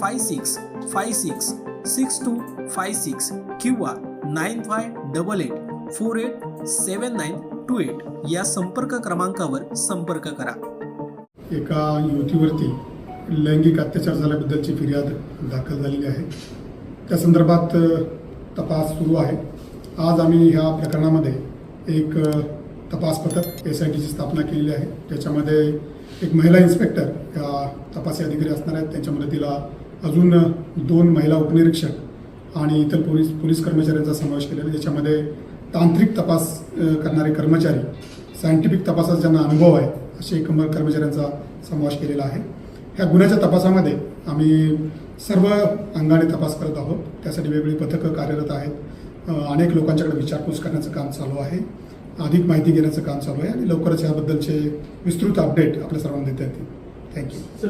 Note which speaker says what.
Speaker 1: five six five six six two five six किंवा nine five double eight four eight seven nine two eight या संपर्क क्रमांकावर संपर्क करा.
Speaker 2: एका युवतीवरती लैंगिक अत्याचार झाल्याबद्दलची फिर्याद दाखल झालेली आहे. त्या संदर्भात तपास सुरू आहे. आज आम्ही ह्या प्रकरणामध्ये एक तपास पथक एस आय टीची स्थापना केलेली आहे. त्याच्यामध्ये एक महिला इन्स्पेक्टर या तपासी अधिकारी असणार आहेत. त्यांच्या मदतीला अजून दोन महिला उपनिरीक्षक आणि इतर पोलीस पोलीस कर्मचाऱ्यांचा समावेश केलेला आहे. ज्याच्यामध्ये तांत्रिक तपास करणारे कर्मचारी सायंटिफिक तपासात ज्यांना अनुभव आहे असे एक कर्मचाऱ्यांचा समावेश केलेला आहे. ह्या गुन्ह्याच्या तपासामध्ये आम्ही सर्व अंगाने तपास करत आहोत. त्यासाठी वेगवेगळी पथकं कार्यरत आहेत. अनेक लोकांच्याकडे विचारपूस करण्याचं काम चालू आहे. अधिक माहिती घेण्याचं काम चालू आहे आणि लवकरच याबद्दलचे विस्तृत अपडेट आपल्या सर्वांना देता येतील. थँक्यू